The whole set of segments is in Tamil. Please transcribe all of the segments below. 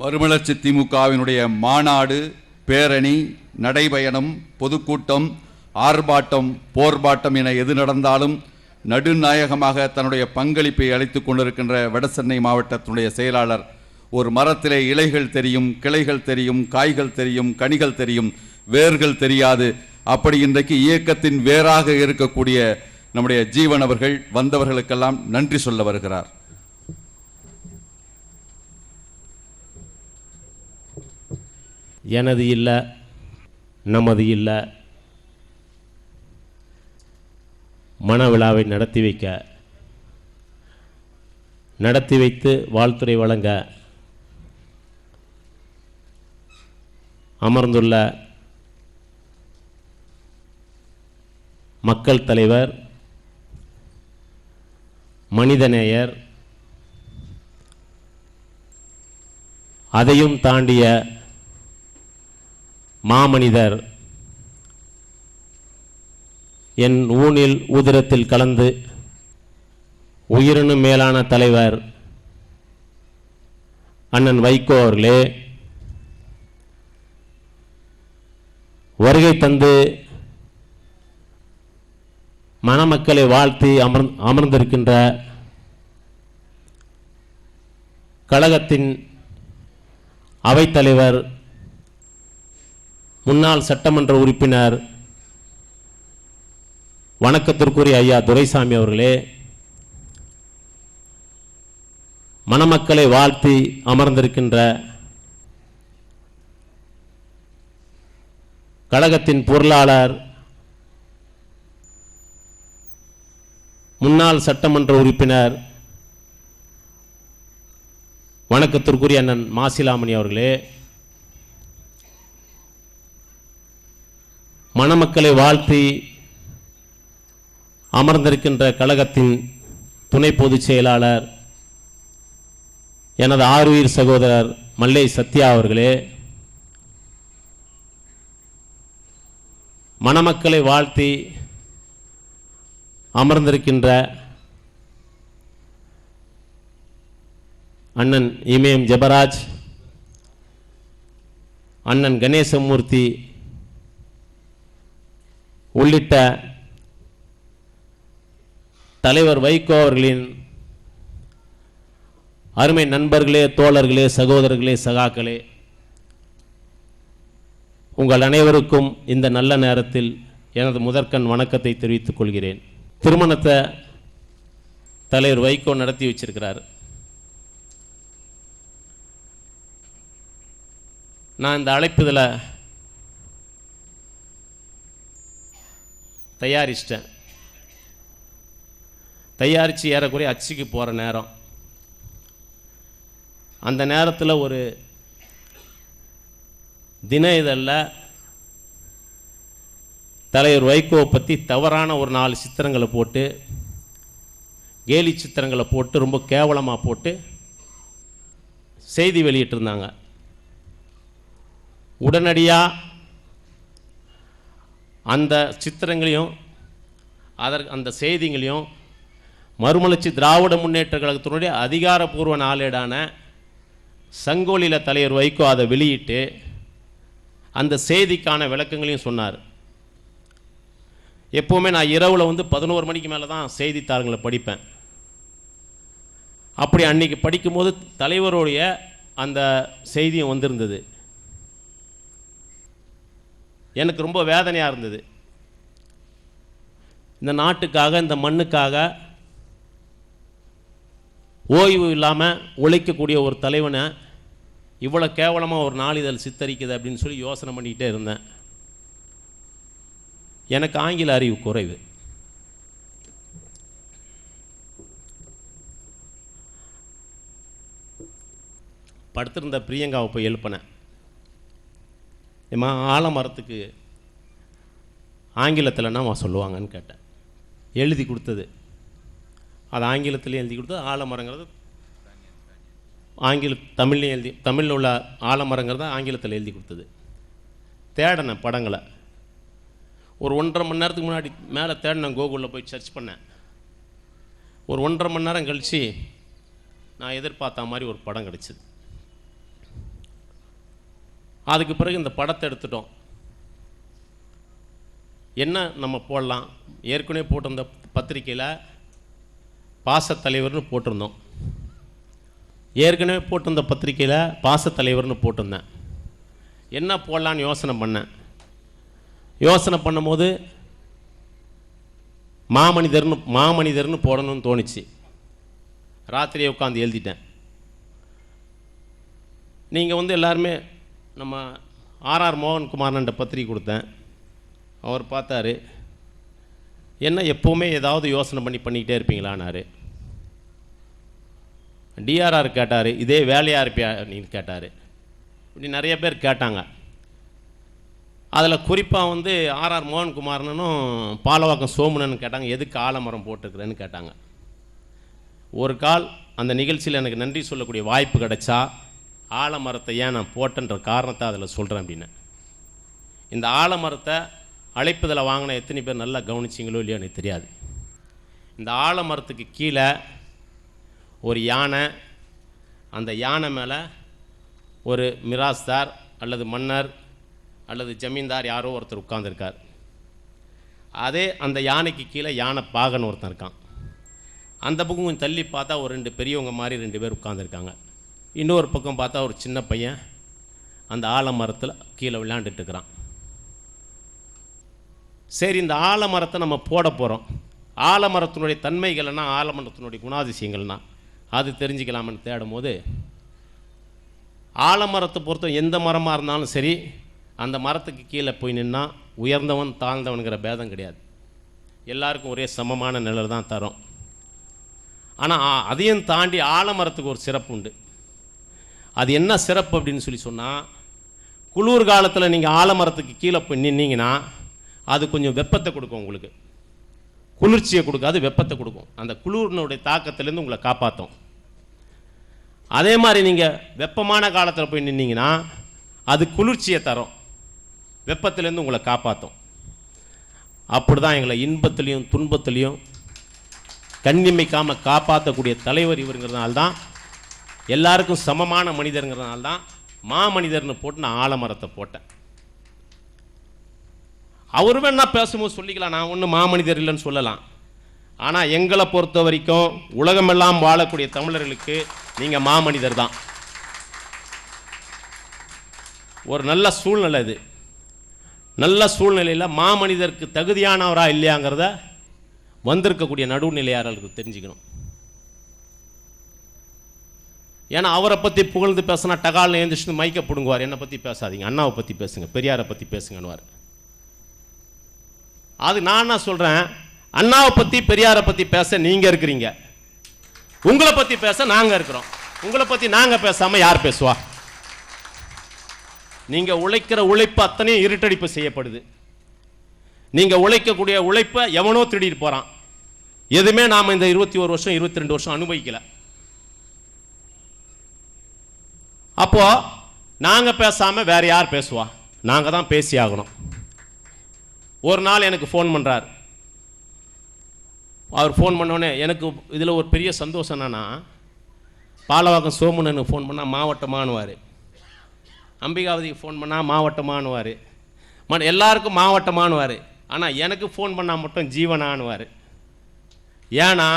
மறுமலர்ச்சி திமுகவினுடைய மாநாடு பேரணி நடைபயணம் பொதுக்கூட்டம் ஆர்ப்பாட்டம் போர்ப்பாட்டம் என எது நடந்தாலும் நடுநாயகமாக தன்னுடைய பங்களிப்பை அளித்துக் கொண்டிருக்கின்ற வடசென்னை மாவட்டத்தினுடைய செயலாளர் ஒரு மரத்திலே இலைகள் தெரியும் கிளைகள் தெரியும் காய்கள் தெரியும் கனிகள் தெரியும் வேர்கள் தெரியாது. அப்படி இன்றைக்கு இயக்கத்தின் வேறாக இருக்கக்கூடிய நம்முடைய ஜீவன் அவர்கள் வந்தவர்களுக்கெல்லாம் நன்றி சொல்ல வருகிறார். எனது இல்லை நமது இல்லை. மணவிழாவை நடத்தி வைக்க நடத்தி வைத்து வாழ்த்துறை வழங்க அமர்ந்துள்ள மக்கள் தலைவர் மனிதநேயர் அதையும் தாண்டிய மாமனிதர். என் ஊனில் உதிரத்தில் கலந்து உயிரினு மேலான தலைவர் அண்ணன் வைகோ அவர்களே வருகை தந்து மணமக்களை வாழ்த்தி அமர் அமர்ந்திருக்கின்ற கழகத்தின் அவைத்தலைவர் முன்னாள் சட்டமன்ற உறுப்பினர் வணக்கத்திற்குரிய ஐயா துரைசாமி அவர்களே மணமக்களை வாழ்த்தி அமர்ந்திருக்கின்ற கழகத்தின் பொருளாளர் முன்னாள் சட்டமன்ற உறுப்பினர் வணக்கத்திற்குரிய அண்ணன் மாசிலாமணி அவர்களே மணமக்களை வாழ்த்தி அமர்ந்திருக்கின்ற கழகத்தின் துணை பொதுச் செயலாளர் எனது ஆறுயிர் சகோதரர் மல்லை சத்யா அவர்களே மணமக்களை வாழ்த்தி அமர்ந்திருக்கின்ற அண்ணன் இமயம் ஜெபராஜ் அண்ணன் கணேசமூர்த்தி உள்ளிட்ட தலைவர் வைகோ அவர்களின் அருமை நண்பர்களே தோழர்களே சகோதரர்களே சகாக்களே உங்கள் அனைவருக்கும் இந்த நல்ல நேரத்தில் எனது முதற்கண் வணக்கத்தை தெரிவித்துக் கொள்கிறேன். திருமணத்தை தலைவர் வைகோ நடத்தி வச்சிருக்கிறார். நான் இந்த அழைப்புதலை தயாரிச்சிட்டேன். தயாரித்து ஏறக்குறைய அச்சுக்கு போகிற நேரம். அந்த நேரத்தில் ஒரு தின இதழில் தலைவர் வைகோவை பற்றி தவறான ஒரு நாலு சித்திரங்களை போட்டு கேலி சித்திரங்களை போட்டு ரொம்ப கேவலமாக போட்டு செய்தி வெளியிட்டிருந்தாங்க. உடனடியாக அந்த சித்திரங்களையும் அதற்கு அந்த செய்திகளையும் மறுமலர்ச்சி திராவிட முன்னேற்ற கழகத்தினுடைய அதிகாரப்பூர்வ நாளேடான சங்கோலியில் தலைவர் வைகோ அதை வெளியிட்டு அந்த செய்திக்கான விளக்கங்களையும் சொன்னார். எப்போவுமே நான் இரவில் வந்து பதினோரு மணிக்கு மேலே தான் செய்தித்தாள்களை படிப்பேன். அப்படி அன்னைக்கு படிக்கும்போது தலைவருடைய அந்த செய்தியும் வந்திருந்தது. எனக்கு ரொம்ப வேதனையாக இருந்தது. இந்த நாட்டுக்காக இந்த மண்ணுக்காக ஓய்வு இல்லாமல் உழைக்கக்கூடிய ஒரு தலைவனை இவ்வளோ கேவலமாக ஒரு நாளிதழ் சித்தரிக்குது அப்படின்னு சொல்லி யோசனை பண்ணிக்கிட்டே இருந்தேன். எனக்கு ஆங்கில அறிவு குறைவு. படுத்திருந்த பிரியங்காவை போய் எழுப்பினேன். ஏம்மா ஆலமரத்துக்கு ஆங்கிலத்தில் என்னம்மா சொல்லுவாங்கன்னு கேட்டேன். எழுதி கொடுத்தது. அது ஆங்கிலத்துலேயும் எழுதி கொடுத்தது ஆலமரங்கிறது ஆங்கில தமிழ்லையும் எழுதி தமிழில் உள்ள ஆலமரங்கிறத ஆங்கிலத்தில் எழுதி கொடுத்தது. தேடினேன் படங்களை. ஒரு ஒன்றரை மணி நேரத்துக்கு முன்னாடி மேலே தேடினேன் கோகுலில் போய் சர்ச் பண்ணேன். ஒரு ஒன்றரை மணி நேரம் கழித்து நான் எதிர்பார்த்த மாதிரி ஒரு படம் கிடச்சிது. அதுக்கு பிறகு இந்த படத்தை எடுத்துட்டோம். என்ன நம்ம போடலாம்? ஏற்கனவே போட்டிருந்த பத்திரிக்கையில் பாசத்தலைவர்னு போட்டிருந்தோம். ஏற்கனவே போட்டிருந்த பத்திரிக்கையில் பாசத்தலைவர்னு போட்டிருந்தேன். என்ன போடலான்னு யோசனை பண்ணேன். யோசனை பண்ணும்போது மாமனிதர்னு மாமனிதர்னு போடணும்னு தோணுச்சு. ராத்திரியே உட்காந்து எழுதிட்டேன். நீங்கள் வந்து எல்லாருமே நம்ம ஆர்ஆர் மோகன்குமார்ன்ற பத்திரிக்கை கொடுத்தேன். அவர் பார்த்தாரு என்ன எப்போவுமே ஏதாவது யோசனை பண்ணி பண்ணிக்கிட்டே இருப்பீங்களான்னாரு. டிஆர்ஆர் கேட்டார் இதே வேலையாக இருப்பியா? அப்படின்னு கேட்டார். இப்படி நிறைய பேர் கேட்டாங்க. அதில் குறிப்பாக வந்து ஆர்ஆர் மோகன்குமார்னும் பாலவாக்கம் சோமுனன் கேட்டாங்க எதுக்கு ஆலமரம் போட்டிருக்கிறேன்னு கேட்டாங்க. ஒரு கால் அந்த நிகழ்ச்சியில் எனக்கு நன்றி சொல்லக்கூடிய வாய்ப்பு கிடைச்சா ஆலமரத்தை ஏன் நான் போட்டேன்ற காரணத்தை அதில் சொல்கிறேன் அப்படின்னு. இந்த ஆலமரத்தை அழைப்பதில் வாங்கின எத்தனை பேர் நல்லா கவனிச்சிங்களோ இல்லையோ எனக்கு தெரியாது. இந்த ஆலமரத்துக்கு கீழே ஒரு யானை அந்த யானை மேலே ஒரு மிராஸ்தார் அல்லது மன்னர் அல்லது ஜமீன்தார் யாரோ ஒருத்தர் உட்கார்ந்துருக்கார். அதே அந்த யானைக்கு கீழே யானை பாகன் ஒருத்தன் இருக்கான். அந்த பக்கம் கொஞ்சம் தள்ளி பார்த்தா ஒரு ரெண்டு பெரியவங்க மாதிரி ரெண்டு பேர் உட்காந்துருக்காங்க இன்னொரு பக்கம் பார்த்தா ஒரு சின்ன பையன் அந்த ஆலமரத்தில் கீழே விளையாண்டுட்டுருக்கிறான் சரி இந்த ஆலமரத்தை நம்ம போட போகிறோம் ஆலமரத்தினுடைய தன்மைகள்னா ஆலமரத்தினுடைய குணாதிசயங்கள்னா அது தெரிஞ்சுக்கலாம்னு தேடும் போது ஆலமரத்தை பொறுத்த எந்த மரமாக இருந்தாலும் சரி அந்த மரத்துக்கு கீழே போய் நின்னா உயர்ந்தவன் தாழ்ந்தவனுங்கிற பேதம் கிடையாது. எல்லாருக்கும் ஒரே சமமான நிழல் தான் தரும். ஆனால் அதையும் தாண்டி ஆலமரத்துக்கு ஒரு சிறப்பு உண்டு. அது என்ன சிறப்பு அப்படின்னு சொல்லி சொன்னால் குளிர் காலத்தில் நீங்கள் ஆலமரத்துக்கு கீழே போய் நின்னீங்கன்னா அது கொஞ்சம் வெப்பத்தை கொடுக்கும் உங்களுக்கு. குளிர்ச்சியை கொடுக்காது வெப்பத்தை கொடுக்கும். அந்த குளிர்னுடைய தாக்கத்துலேருந்து உங்களை காப்பாற்றும் அதே மாதிரி நீங்கள் வெப்பமான காலத்தில் போய் நின்னீங்கன்னா அது குளிர்ச்சியை தரும். வெப்பத்துலேருந்து உங்களை காப்பாற்றும் அப்படி தான் எங்களை இன்பத்துலேயும் துன்பத்துலேயும் கண்ணிமைக்காமல் காப்பாற்றக்கூடிய தலைவர் இவருங்கிறதுனால தான் எல்லாருக்கும் சமமான மனிதருங்கிறதுனால தான் மாமனிதர்னு போட்டு நான் ஆலமரத்தை போட்டேன். அவர் வேணா பேசும்போது சொல்லிக்கலாம் நான் ஒன்றும் மாமனிதர் இல்லைன்னு சொல்லலாம். ஆனால் எங்களை பொறுத்த வரைக்கும் உலகமெல்லாம் வாழக்கூடிய தமிழர்களுக்கு நீங்கள் மாமனிதர் தான். ஒரு நல்ல சூழ்நிலை இது நல்ல சூழ்நிலையில் மாமனிதருக்கு தகுதியானவரா இல்லையாங்கிறத வந்திருக்கக்கூடிய நடுநிலையாளர்களுக்கு தெரிஞ்சுக்கணும். ஏன்னா அவரை பற்றி புகழ்ந்து பேசினா டகால்னு எழுந்திரிச்சு மைக்கை பிடுங்குவார். என்னை பற்றி பேசாதீங்க. அண்ணாவை பற்றி பேசுங்க. பெரியாரை பற்றி பேசுங்கன்னுவார். அது நான் என்ன சொல்கிறேன் அண்ணாவை பற்றி பெரியாரை பற்றி பேச நீங்கள் இருக்கிறீங்க. உங்களை பற்றி பேச நாங்கள் இருக்கிறோம். உங்களை பற்றி நாங்கள் பேசாமல் யார் பேசுவா? நீங்கள் உழைக்கிற உழைப்பு அத்தனையும் இருட்டடிப்பு செய்யப்படுது. நீங்கள் உழைக்கக்கூடிய உழைப்பை எவனோ திருடிட்டு போகிறான் எதுவுமே நாம் இந்த இருபத்தி ஒரு வருஷம் இருபத்தி ரெண்டு வருஷம் அனுபவிக்கலை. அப்போது நாங்கள் பேசாமல் வேறு யார் பேசுவா? நாங்கள் தான் பேசி ஆகணும். ஒரு நாள் எனக்கு ஃபோன் பண்ணுறார் அவர் ஃபோன் பண்ணோடனே எனக்கு இதில் ஒரு பெரிய சந்தோஷம் என்னென்னா பாலவாக்கம் எனக்கு ஃபோன் பண்ணால் மாவட்டமானுவார். அம்பிகாவதிக்கு ஃபோன் பண்ணால் மாவட்டமானுவார். ம எல்லாருக்கும் மாவட்டமானுவார். ஆனால் எனக்கு ஃபோன் பண்ணால் மட்டும் ஜீவனானுவார். ஏன்னா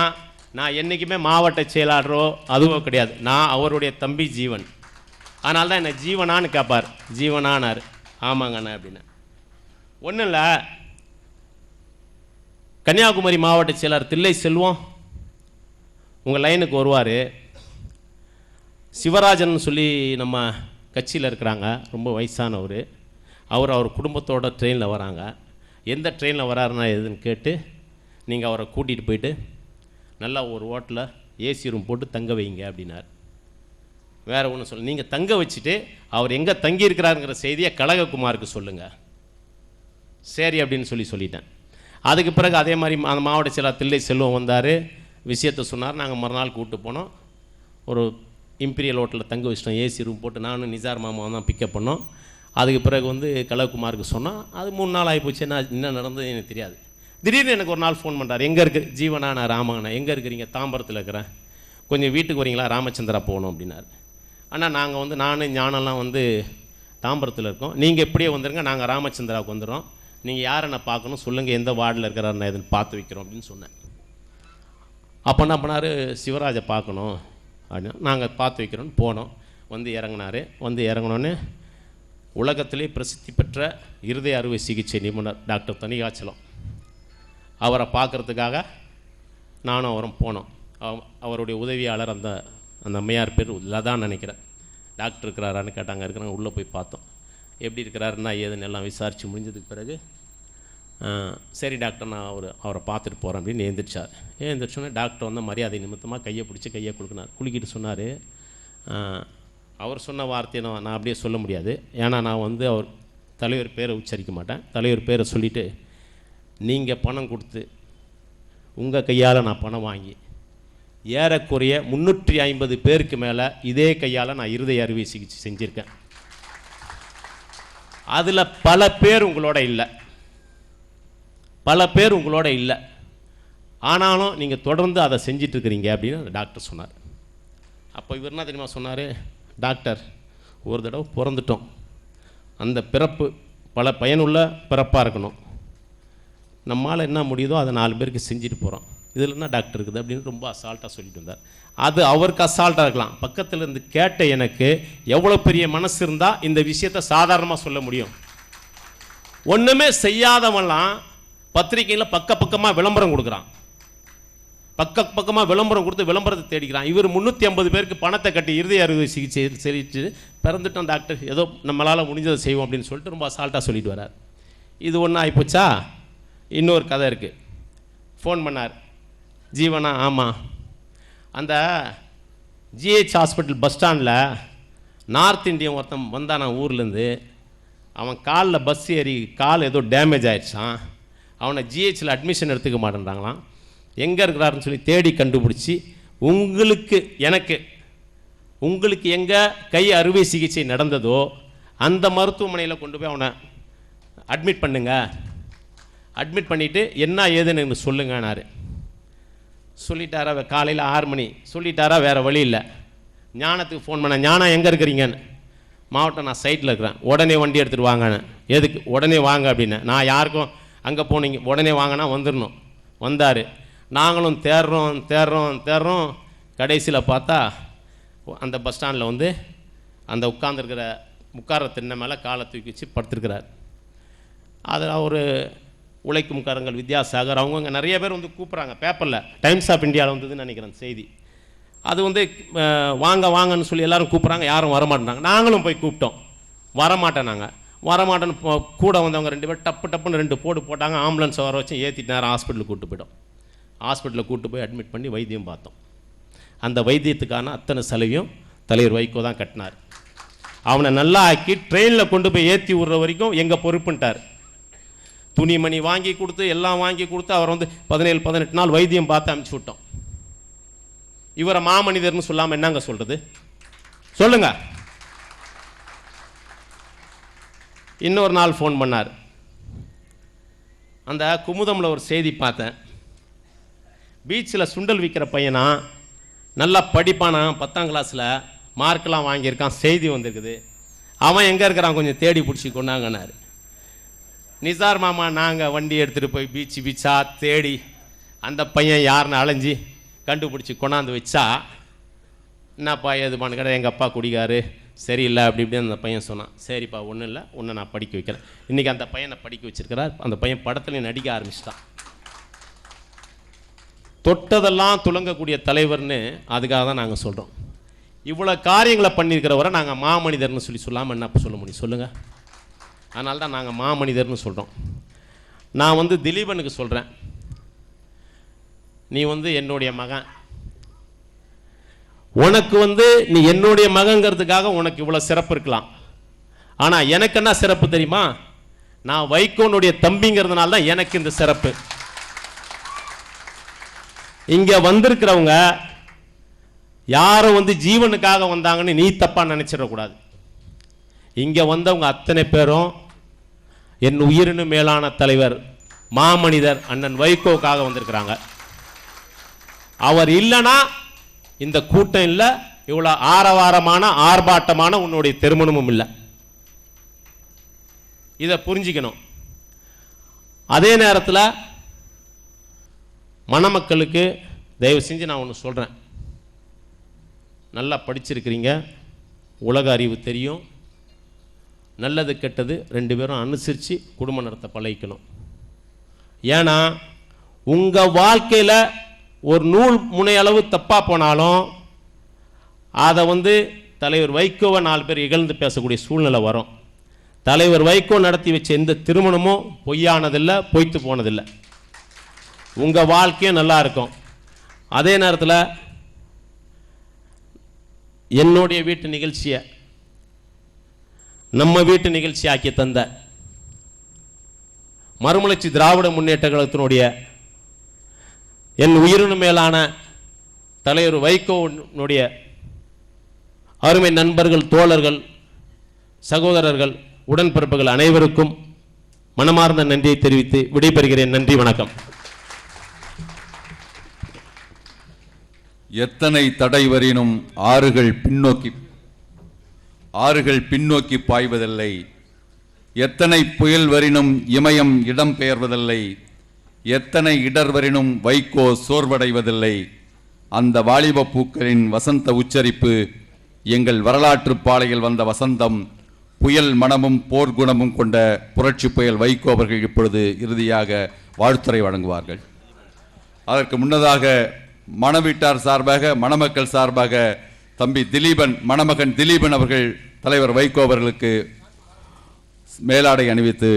நான் என்றைக்குமே மாவட்ட செயலாளரோ அதுவோ கிடையாது. நான் அவருடைய தம்பி ஜீவன். அதனால தான் என்னை ஜீவனான்னு கேட்பார் ஜீவனானார். ஆமாங்கண்ணா அப்படின்னு. ஒன்றும் இல்லை. கன்னியாகுமரி மாவட்ட செயலர் தில்லை செல்வம் உங்கள் லைனுக்கு வருவார். சிவராஜன் சொல்லி நம்ம கட்சியில் இருக்கிறாங்க. ரொம்ப வயசானவர். அவர் அவர் குடும்பத்தோட ட்ரெயினில் வராங்க. எந்த ட்ரெயினில் வராருன்னா எதுன்னு கேட்டு நீங்கள் அவரை கூட்டிகிட்டு போயிட்டு நல்லா ஒரு ஹோட்டலில் ஏசி ரூம் போட்டு தங்க வைங்க அப்படின்னார். வேற ஒன்றும் சொல்ல நீங்கள் தங்க வச்சுட்டு அவர் எங்கே தங்கியிருக்கிறாருங்கிற செய்தியை கழகக்குமாருக்கு சொல்லுங்கள் சரி அப்படின்னு சொல்லி சொல்லிட்டேன். அதுக்கு பிறகு அதே மாதிரி மா- அந்த மாவட்ட செயலாளர் தில்லை செல்வம் வந்தார். விஷயத்தை சொன்னார். நாங்கள் மறுநாள் கூப்பிட்டு போனோம். ஒரு இம்பீரியல் ஹோட்டலில் தங்க வச்சிட்டோம். ஏசி ரூம் போட்டு நானும் நிசார் மாமா தான் பிக்கப் பண்ணோம். அதுக்கு பிறகு வந்து கலகுமாருக்கு சொன்னோம். அது மூணு நாள் ஆகிப்போச்சு என்ன என்ன நடந்தது எனக்கு தெரியாது. திடீர்னு எனக்கு ஒரு நாள் ஃபோன் பண்ணுறாரு எங்கே இருக்கு? ஜீவனா நான் ராமங்கண்ணா எங்கே இருக்கிறீங்க? தாம்பரத்தில் இருக்கிறேன். கொஞ்சம் வீட்டுக்கு வரீங்களா? ராமச்சந்திரா போகணும் அப்படின்னாரு. ஆனால் நாங்கள் வந்து நானும் ஞானம்லாம் வந்து தாம்பரத்தில் இருக்கோம். நீங்கள் எப்படியே வந்துருங்க நாங்கள் ராமச்சந்திராவுக்கு வந்துடுறோம். நீங்கள் யாரை நான் பார்க்கணும் சொல்லுங்கள் எந்த வார்டில் இருக்கிறார் நான் எதுன்னு பார்த்து வைக்கிறோம் அப்படின்னு சொன்னேன். அப்போ என்ன பண்ணார்? சிவராஜை பார்க்கணும். அப்படின்னு நாங்கள் பார்த்து வைக்கிறோன்னு போனோம். வந்து இறங்குனாரு. வந்து இறங்குனோன்னே உலகத்திலே பிரசித்தி பெற்ற இருதய அறுவை சிகிச்சை நிபுணர் டாக்டர் தனிகாச்சலம் அவரை பார்க்கறதுக்காக நானும் அவரும் போனோம். அவ- அவருடைய உதவியாளர் அந்த அந்த அம்மையார் பேர் லதான் நினைக்கிறேன். டாக்டர் இருக்கிறாரான்னு கேட்டாங்க இருக்கிறாங்க உள்ளே போய் பார்த்தோம். எப்படி இருக்கிறாருன்னா ஏதுன்னு எல்லாம் விசாரித்து முடிஞ்சதுக்கு பிறகு சரி டாக்டர் நான் அவர் அவரை பார்த்துட்டு போகிறேன் அப்படின்னு எழுந்திரிச்சார். எழுந்திரிச்சோன்னே டாக்டர் வந்து மரியாதை நிமித்தமாக கையை பிடிச்சி கையை கொடுக்குனார் குலுக்கிட்டு சொன்னார் அவர் சொன்ன வார்த்தையை நான் நான் அப்படியே சொல்ல முடியாது. ஏன்னா நான் வந்து அவர் தலைவர் பேரை உச்சரிக்க மாட்டேன். தலைவர் பேரை சொல்லிவிட்டு நீங்கள் பணம் கொடுத்து உங்கள் கையால் நான் பணம் வாங்கி ஏறக்குறைய முந்நூற்றி ஐம்பது பேருக்கு மேலே இதே கையால் நான் இருதய அறுவை சிகிச்சை செஞ்சுருக்கேன். அதில் பல பேர் உங்களோட இல்லை. பல பேர் உங்களோட இல்லை. ஆனாலும் நீங்கள் தொடர்ந்து அதை செஞ்சிட்ருக்கிறீங்க அப்படின்னு அந்த டாக்டர் சொன்னார். அப்போ இவர் என்ன தெரியுமா சொன்னார்? டாக்டர் ஒரு தடவை பிறந்துட்டோம். அந்த பிறப்பு பல பயனுள்ள பிறப்பாக இருக்கணும். நம்மளால் என்ன முடியுதோ அதை நாலு பேருக்கு செஞ்சுட்டு போகிறோம் இதில் என்ன டாக்டர் இருக்குது அப்படின்னு ரொம்ப அசால்ட்டாக சொல்லிட்டு வந்தார் அது அவருக்கு அசால்ட்டாக இருக்கலாம். பக்கத்தில் இருந்து கேட்ட எனக்கு எவ்வளோ பெரிய மனசு இருந்தால் இந்த விஷயத்தை சாதாரணமாக சொல்ல முடியும். ஒன்றுமே செய்யாதவன்லாம் பத்திரிக்கையில் பக்க பக்கமாக விளம்பரம் கொடுக்குறான். பக்க பக்கமாக விளம்பரம் கொடுத்து விளம்பரத்தை தேடிக்கிறான். இவர் முந்நூற்றி ஐம்பது பேருக்கு பணத்தை கட்டி இருதய அறுவை சிகிச்சை செலுத்தி பிறந்துட்டோம் டாக்டர் ஏதோ நம்மளால் முடிஞ்சதை செய்வோம் அப்படின்னு சொல்லிட்டு ரொம்ப அசால்ட்டாக சொல்லிட்டு வரார் இது ஒன்றும் ஆகிப்போச்சா இன்னொரு கதை இருக்குது ஃபோன் பண்ணார். ஜீவனா? ஆமாம் அந்த ஜிஹெச் ஹாஸ்பிட்டல் பஸ் ஸ்டாண்டில் நார்த் இந்தியன் ஒருத்தன் வந்தானா ஊர்லேருந்து. அவன் காலில் பஸ் ஏறி கால் ஏதோ டேமேஜ் ஆகிடுச்சான் அவனை ஜிஹெச்சில் அட்மிஷன் எடுத்துக்க மாட்டேன்றாங்களாம். எங்கே இருக்கிறாருன்னு சொல்லி தேடி கண்டுபிடிச்சி உங்களுக்கு எனக்கு உங்களுக்கு எங்கே கை அறுவை சிகிச்சை நடந்ததோ அந்த மருத்துவமனையில் கொண்டு போய் அவனை அட்மிட் பண்ணுங்க. அட்மிட் பண்ணிவிட்டு என்ன ஏதுன்னு சொல்லுங்கன்னாரு. சொல்லிட்டாரா காலையில் ஆறு மணி. சொல்லிட்டாரா வேறு வழி இல்லை. ஞானத்துக்கு ஃபோன் பண்ண ஞானம் எங்கே இருக்கிறீங்கன்னு? மாவட்டம் நான் சைட்டில் இருக்கிறேன். உடனே வண்டி எடுத்துகிட்டு வாங்கன்னு. எதுக்கு? உடனே வாங்க அப்படின்னு நான் யாருக்கும் அங்கே போனீங்க உடனே வாங்கினா வந்துடணும் வந்தார். நாங்களும் தேடுறோம் தேடுறோம் தேடுறோம். கடைசியில் பார்த்தா அந்த பஸ் ஸ்டாண்டில் வந்து அந்த உட்காந்துருக்கிற உட்கார திண்ணை மேலே காலை தூக்கி வச்சு படுத்துருக்கிறார். அதில் ஒரு உழைக்கும் கரங்கள் வித்யாசாகர் அவங்கவுங்க நிறைய பேர் வந்து கூப்பிட்றாங்க. பேப்பரில் டைம்ஸ் ஆஃப் இந்தியாவில் வந்ததுன்னு நினைக்கிறேன் செய்தி. அது வந்து வாங்க வாங்கன்னு சொல்லி எல்லாரும் கூப்பிட்றாங்க யாரும் வரமாட்டேறாங்க நாங்களும் போய் கூப்பிட்டோம். வரமாட்டேன் நாங்கள் வரமாட்டேன்னு கூட வந்தவங்க ரெண்டு பேர் டப்பு டப்புன்னு ரெண்டு போடு போட்டாங்க ஆம்புலன்ஸ் வர வச்சு ஏற்றிட்டு நேரம் ஹாஸ்பிட்டலுக்கு கூப்பிட்டு போயிட்டோம். ஹாஸ்பிட்டலில் கூப்பிட்டு போய் அட்மிட் பண்ணி வைத்தியம் பார்த்தோம். அந்த வைத்தியத்துக்கான அத்தனை செலவையும் தலைவர் வைகோ தான் கட்டினார். அவனை நல்லா ஆக்கி ட்ரெயினில் கொண்டு போய் ஏற்றி விடுற வரைக்கும் எங்கள் பொறுப்புன்ட்டார். துணிமணி வாங்கி கொடுத்து எல்லாம் வாங்கி கொடுத்து அவர் வந்து பதினேழு பதினெட்டு நாள் வைத்தியம் பார்த்து அனுப்பிச்சி விட்டோம். இவரை மாமனிதர்னு சொல்லாமல் என்னங்க சொல்கிறது சொல்லுங்க. இன்னொரு நாள் ஃபோன் பண்ணார். அந்த குமுதமில் ஒரு செய்தி பார்த்தேன். பீச்சில் சுண்டல் விற்கிற பையனா நல்லா படிப்பானா பத்தாம் கிளாஸில் மார்க்கெலாம் வாங்கியிருக்கான் செய்தி வந்திருக்குது. அவன் எங்கே இருக்கிறான்? கொஞ்சம் தேடி பிடிச்சி கொண்டாங்கன்னாரு. நிசார் மாமா நாங்கள் வண்டி எடுத்துகிட்டு போய் பீச்சு பீச்சா தேடி அந்த பையன் யாருன்னு அலைஞ்சி கண்டுபிடிச்சி கொண்டாந்து வச்சா என்னப்பா ஏதுப்பான்னு கேட்டால் எங்கள் அப்பா குடிக்காரு சரியில்லை அப்படி இப்படின்னு அந்த பையன் சொன்னான். சரிப்பா ஒன்றும் இல்லை ஒன்றை நான் படிக்க வைக்கிறேன். இன்றைக்கி அந்த பையனை படிக்க வச்சிருக்கிறார். அந்த பையன் படத்துலையும் நடிக்க ஆரம்பிச்சிட்டான். தொட்டதெல்லாம் துலங்கக்கூடிய தலைவர்னு அதுக்காக தான் நாங்கள் சொல்கிறோம் இவ்வளோ காரியங்களை பண்ணியிருக்கிறவரை நாங்கள் மாமனிதர்னு சொல்லி சொல்லாமல் என்ன சொல்ல முடியும்? சொல்லுங்கள் அதனால தான் நாங்கள் மாமனிதர்னு சொல்கிறோம் நான் வந்து திலீபனுக்கு சொல்கிறேன் நீ வந்து என்னுடைய மகன். உனக்கு வந்து நீ என்னுடைய மகங்கிறதுக்காக உனக்கு இவ்வளோ சிறப்பு இருக்கலாம். ஆனால் எனக்கு என்ன சிறப்பு தெரியுமா? நான் வைகோனுடைய தம்பிங்கிறதுனால தான் எனக்கு இந்த சிறப்பு. இங்கே வந்திருக்கிறவங்க யாரும் வந்து ஜீவனுக்காக வந்தாங்கன்னு நீ தப்பாக நினச்சிடக்கூடாது. இங்கே வந்தவங்க அத்தனை பேரும் என் உயிரினும் மேலான தலைவர் மாமனிதர் அண்ணன் வைகோக்காக வந்திருக்கிறாங்க. அவர் இல்லைன்னா இந்த கூட்டம் இல்லை இவ்வளோ ஆரவாரமான ஆர்ப்பாட்டமான உன்னுடைய திருமணமும் இல்லை. இதை புரிஞ்சிக்கணும். அதே நேரத்தில் மணமக்களுக்கு தயவு செஞ்சு நான் ஒன்று சொல்கிறேன் நல்லா படிச்சிருக்கிறீங்க. உலக அறிவு தெரியும். நல்லது கெட்டது ரெண்டு பேரும் அனுசரித்து குடும்ப நடத்த பழகிக்கணும். ஏன்னா உங்கள் வாழ்க்கையில் ஒரு நூல் முனையளவு தப்பாக போனாலும் அதை வந்து தலைவர் வைகோவை நாலு பேர் இகழ்ந்து பேசக்கூடிய சூழ்நிலை வரும். தலைவர் வைகோ நடத்தி வச்ச எந்த திருமணமும் பொய்யானதில்லை பொய்த்து போனதில்லை. உங்கள் வாழ்க்கையும் நல்லா இருக்கும். அதே நேரத்தில் என்னுடைய வீட்டு நிகழ்ச்சியை நம்ம வீட்டு நிகழ்ச்சி ஆக்கி தந்த மறுமலர்ச்சி திராவிட முன்னேற்ற கழகத்தினுடைய என் உயிரினு மேலான தலைவர் வைகோனுடைய அருமை நண்பர்கள் தோழர்கள் சகோதரர்கள் உடன்பிறப்புகள் அனைவருக்கும் மனமார்ந்த நன்றியை தெரிவித்து விடைபெறுகிறேன். நன்றி வணக்கம். எத்தனை தடை வரினும் ஆறுகள் பின்னோக்கி ஆறுகள் பின்னோக்கி பாய்வதில்லை. எத்தனை புயல் வரினும் இமயம் இடம் பெயர்வதில்லை. எத்தனை இடர் வரினும் வைகோ சோர்வடைவதில்லை. அந்த வாலிப பூக்களின் வசந்த உச்சரிப்பு எங்கள் வரலாற்று பாலையில் வந்த வசந்தம் புயல் மனமும் போர்க்குணமும் கொண்ட புரட்சி புயல் வைகோ அவர்கள் இப்பொழுது இறுதியாக வாழ்த்துரை வழங்குவார்கள். அதற்கு முன்னதாக மணவீட்டார் சார்பாக மணமக்கள் சார்பாக தம்பி திலீபன் மணமகன் திலீபன் அவர்கள் தலைவர் வைகோ அவர்களுக்கு மேலாடை அணிவித்து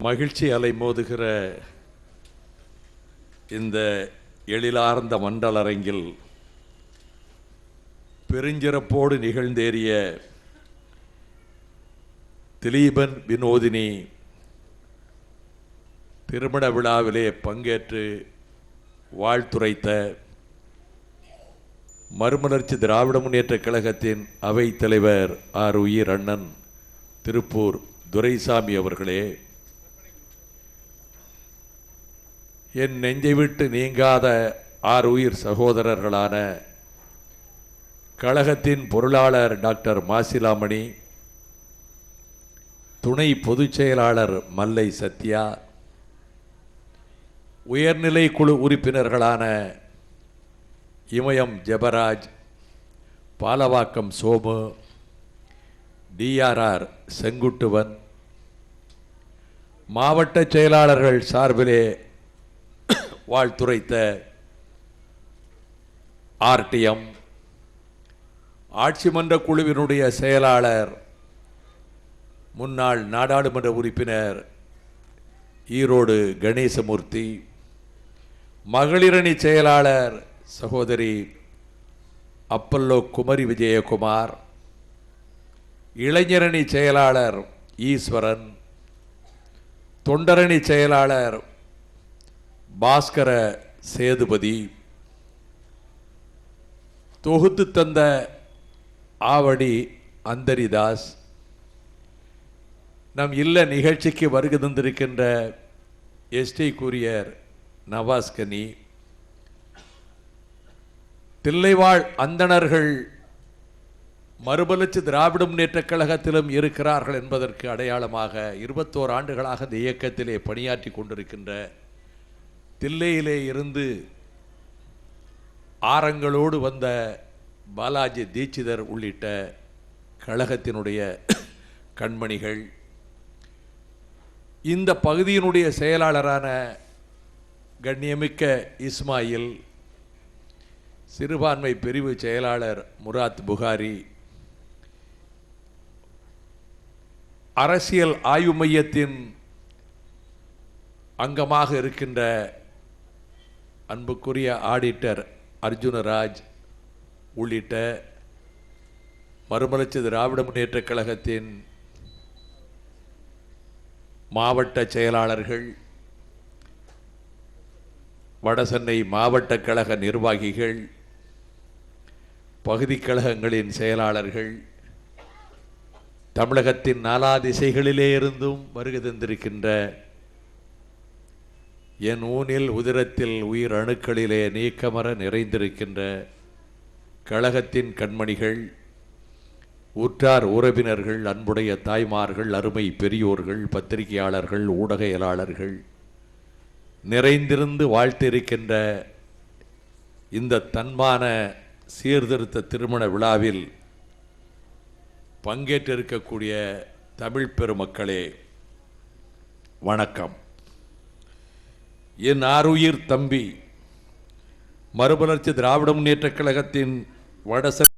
மகிழ்ச்சி அலை மோதுகிற இந்த எழிலார்ந்த மண்டலரங்கில் பெருஞ்சிறப்போடு நிகழ்ந்தேறிய திலீபன் வினோதினி திருமண விழாவிலே பங்கேற்று வாழ்த்துரைத்த மறுமலர்ச்சி திராவிட முன்னேற்ற கழகத்தின் அவைத் தலைவர் ஆர் உயிர் அண்ணன் திருப்பூர் துரைசாமி அவர்களே. என் நெஞ்சை விட்டு நீங்காத ஆறு உயிர் சகோதரர்களான கழகத்தின் பொருளாளர் டாக்டர் மாசிலாமணி துணை பொதுச் செயலாளர் மல்லை சத்யா உயர்நிலை குழு உறுப்பினர்களான இமயம் ஜெபராஜ் பாலவாக்கம் சோமு டிஆர்ஆர் செங்குட்டுவன் மாவட்ட செயலாளர்கள் சார்பிலே வாழ்த்துரைத்த ஆர்டிஎம் ஆட்சி மன்ற குழுவினுடைய செயலாளர் முன்னாள் நாடாளுமன்ற உறுப்பினர் ஈரோடு கணேசமூர்த்தி மகளிரணி செயலாளர் சகோதரி அப்பல்லோ குமரி விஜயகுமார் இளைஞரணி செயலாளர் ஈஸ்வரன் தொண்டரணி செயலாளர் பாஸ்கர சேதுபதி தொகுத்து தந்த ஆவடி அந்தரிதாஸ் நம் இல்ல நிகழ்ச்சிக்கு வருகை தந்திருக்கின்ற எஸ்டி கூரியர் நவாஸ்கனி தில்லைவாழ் அந்தணர்கள் மறுமலர்ச்சி திராவிட முன்னேற்றக் கழகத்திலும் இருக்கிறார்கள் என்பதற்கு அடையாளமாக இருபத்தோரு ஆண்டுகளாக இந்த இயக்கத்திலே பணியாற்றி கொண்டிருக்கின்ற தில்லையிலே இருந்து ஆரங்களோடு வந்த பாலாஜி தீட்சிதர் உள்ளிட்ட கழகத்தினுடைய கண்மணிகள் இந்த பகுதியினுடைய செயலாளரான கண்ணியமிக்க இஸ்மாயில் சிறுபான்மை பிரிவு செயலாளர் முராத் புகாரி அரசியல் ஆய்வு மையத்தின் அங்கமாக இருக்கின்ற அன்புக்குரிய ஆடிட்டர் அர்ஜுனராஜ் உள்ளிட்ட மறுமலர்ச்சி திராவிட முன்னேற்றக் கழகத்தின் மாவட்ட செயலாளர்கள் வடசென்னை மாவட்ட கழக நிர்வாகிகள் பகுதி கழகங்களின் செயலாளர்கள் தமிழகத்தின் நாலா திசைகளிலே இருந்தும் வருகை தந்திருக்கின்ற என் ஊனில் உதிரத்தில் உயிர் அணுக்களிலே நீக்கமர நிறைந்திருக்கின்ற கழகத்தின் கண்மணிகள் உற்றார் உறவினர்கள் அன்புடைய தாய்மார்கள் அருமை பெரியோர்கள் பத்திரிகையாளர்கள் ஊடகையலாளர்கள் நிறைந்திருந்து வாழ்த்திருக்கின்ற இந்த தன்மான சீர்திருத்த திருமண விழாவில் பங்கேற்றிருக்கக்கூடிய தமிழ் பெருமக்களே வணக்கம். என் ஆருயிர் தம்பி மறுமலர்ச்சி திராவிட முன்னேற்றக் கழகத்தின் வடசென்னை